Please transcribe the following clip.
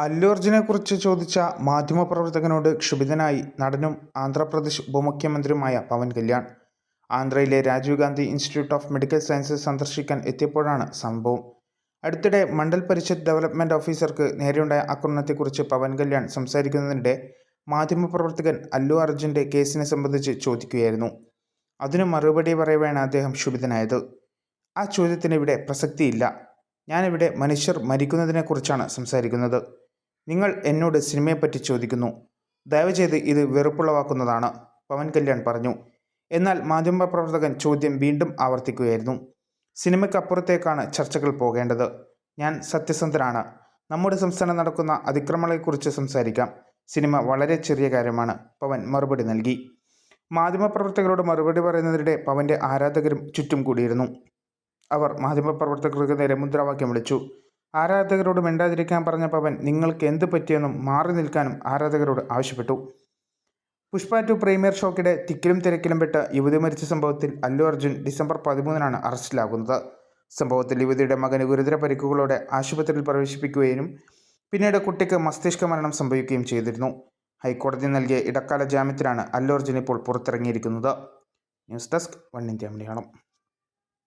അല്ലു അർജുനെക്കുറിച്ച് ചോദിച്ച മാധ്യമപ്രവർത്തകനോട് ക്ഷുഭിതനായി നടനും ആന്ധ്രാപ്രദേശ് ഉപമുഖ്യമന്ത്രിയുമായ പവൻ Kalyan. ആന്ധ്രയിലെ Rajiv Gandhi institute of medical sciences സന്ദർശിക്കാൻ എത്തിയപ്പോഴാണ് സംഭവം. അടുത്തിടെ മണ്ഡൽ പരിഷത്ത് ഡെവലപ്മെന്റ് ഓഫീസർക്ക് നേരെയുണ്ടായ ആക്രമണത്തെക്കുറിച്ച് പവൻ കല്യാൺ സംസാരിക്കുന്നതിനിടെ മാധ്യമപ്രവർത്തകൻ അല്ലു അർജുന്റെ കേസിനെ സംബന്ധിച്ച് ചോദിക്കുകയായിരുന്നു. അതിനു മറുപടി പറയവെയാണ് അദ്ദേഹം ക്ഷുഭിതനായത്. ആ ചോദ്യത്തിന് ഇവിടെ പ്രസക്തിയില്ല. ഞാനിവിടെ മനുഷ്യർ മരിക്കുന്നതിനെക്കുറിച്ചാണ് സംസാരിക്കുന്നത്. നിങ്ങൾ എന്നോട് സിനിമയെപ്പറ്റി ചോദിക്കുന്നു. ദയവ് ചെയ്ത് ഇത് വെറുപ്പുളവാക്കുന്നതാണ് പവൻ കല്യാൺ പറഞ്ഞു. എന്നാൽ മാധ്യമപ്രവർത്തകൻ ചോദ്യം വീണ്ടും ആവർത്തിക്കുകയായിരുന്നു. സിനിമയ്ക്കപ്പുറത്തേക്കാണ് ചർച്ചകൾ പോകേണ്ടത്. ഞാൻ സത്യസന്ധനാണ്. നമ്മുടെ സംസ്ഥാനം നടക്കുന്ന അതിക്രമങ്ങളെക്കുറിച്ച് സംസാരിക്കാം. സിനിമ വളരെ ചെറിയ കാര്യമാണ് പവൻ മറുപടി നൽകി. മാധ്യമപ്രവർത്തകരോട് മറുപടി പറയുന്നതിനിടെ പവന്റെ ആരാധകരും ചുറ്റും കൂടിയിരുന്നു. അവർ മാധ്യമപ്രവർത്തകർക്ക് നേരെ മുദ്രാവാക്യം വിളിച്ചു. ആരാധകരോട് മിണ്ടാതിരിക്കാൻ പറഞ്ഞ പവൻ നിങ്ങൾക്ക് എന്ത് പറ്റിയെന്നും മാറി നിൽക്കാനും ആരാധകരോട് ആവശ്യപ്പെട്ടു. പുഷ്പ ടു പ്രീമിയർ ഷോക്കിടെ തിക്കിലും തിരക്കിലും പെട്ട് യുവതി മരിച്ച സംഭവത്തിൽ അല്ലു അർജുൻ ഡിസംബർ പതിമൂന്നിനാണ് അറസ്റ്റിലാകുന്നത്. സംഭവത്തിൽ യുവതിയുടെ മകന് ഗുരുതര പരിക്കുകളോടെ ആശുപത്രിയിൽ പ്രവേശിപ്പിക്കുകയും പിന്നീട് കുട്ടിക്ക് മസ്തിഷ്ക മരണം സംഭവിക്കുകയും ചെയ്തിരുന്നു. ഹൈക്കോടതി നൽകിയ ഇടക്കാല ജാമ്യത്തിലാണ് അല്ലു അർജുൻ ഇപ്പോൾ പുറത്തിറങ്ങിയിരിക്കുന്നത്. News desk one India Malayalam.